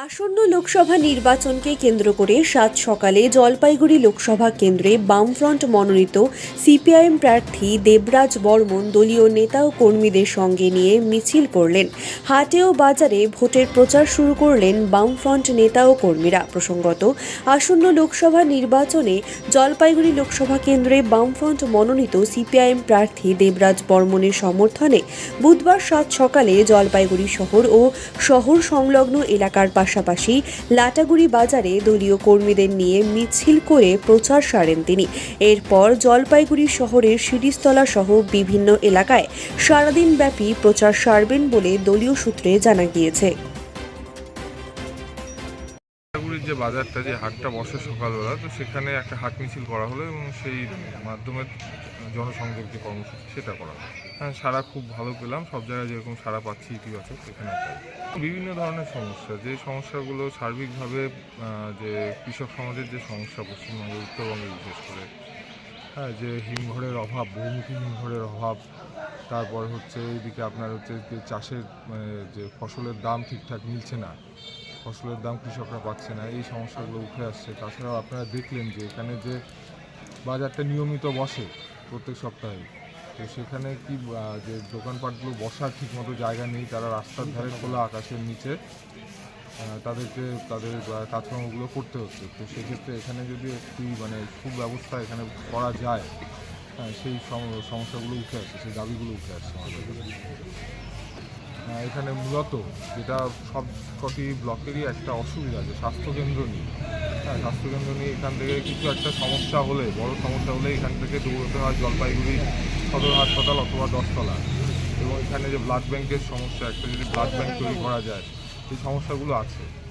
আসন্ন লোকসভা নির্বাচনকে কেন্দ্র করে সাত সকালে জলপাইগুড়ি লোকসভা কেন্দ্রে বামফ্রন্ট মনোনীত সিপিআইএম প্রার্থী দেবরাজ বর্মন দলীয় নেতা ও কর্মীদের সঙ্গে নিয়ে মিছিল করলেন। হাটে ও বাজারে ভোটের প্রচার শুরু করলেন বামফ্রন্ট নেতা ও কর্মীরা। প্রসঙ্গত, আসন্ন লোকসভা নির্বাচনে জলপাইগুড়ি লোকসভা কেন্দ্রে বামফ্রন্ট মনোনীত সিপিআইএম প্রার্থী দেবরাজ বর্মনের সমর্থনে বুধবার সাত সকালে জলপাইগুড়ি শহর ও শহর সংলগ্ন এলাকার পাশাপাশি লাটাগুড়ি বাজারে দলীয় কর্মীদের নিয়ে মিছিল করে প্রচার সারেন তিনি। এরপর জলপাইগুড়ি শহরের সিরিজতলা সহ বিভিন্ন এলাকায় সারাদিন ব্যাপী প্রচার সারবেন বলে দলীয় সূত্রে জানা গিয়েছে। শিলিগুড়ির যে বাজারটা, যে হাটটা বসে সকালবেলা, তো সেখানে একটা হাট মিছিল করা হলো এবং সেই মাধ্যমে জনসংযোগ যে কর্মসূচি, সেটা করা হলো। হ্যাঁ সারা খুব ভালো পেলাম। সব জায়গায় যেরকম সারা পাচ্ছি ইতিবাচক সেখানে বিভিন্ন ধরনের সমস্যা। যে সমস্যাগুলো সার্বিকভাবে যে কৃষক সমাজের যে সমস্যা পশ্চিমবঙ্গে উত্তরবঙ্গে বিশেষ করে হ্যাঁ যে হিমঘরের অভাব, বহুমুখী হিমঘরের অভাব, তারপর হচ্ছে এইদিকে আপনার হচ্ছে যে চাষের মানে যে ফসলের দাম ঠিকঠাক মিলছে না ফসলের দাম কৃষকরা পাচ্ছে না, এই সমস্যাগুলো উঠে আসছে। তাছাড়াও আপনারা দেখলেন যে এখানে যে বাজারটা নিয়মিত বসে প্রত্যেক সপ্তাহে, তো সেখানে কি যে দোকানপাটগুলো বসার ঠিকমতো জায়গা নেই, তারা রাস্তার ধারে খোলা আকাশের নিচে তাদেরকে, তাদের কাজকর্মগুলো করতে হচ্ছে। তো সেক্ষেত্রে এখানে যদি একটি মানে সুব্যবস্থা এখানে করা যায় হ্যাঁ সেই সম- সমস্যাগুলো উঠে আসছে, সেই দাবিগুলো উঠে আসছে আমাদের। এখানে মূলত যেটা সব কটি ব্লকেরই একটা অসুবিধা যে স্বাস্থ্যকেন্দ্র নিয়ে। হ্যাঁ স্বাস্থ্যকেন্দ্র নিয়ে এখান থেকে কিছু একটা সমস্যা হলে, বড় সমস্যা হলে এখান থেকে দৌড়তে হয় জলপাইগুড়ি সদর হাসপাতাল অথবা দশতলা। এবং এখানে যে ব্লাড ব্যাংকের সমস্যা, একটা যদি ব্লাড ব্যাংক তৈরি করা যায় সেই সমস্যাগুলো আছে।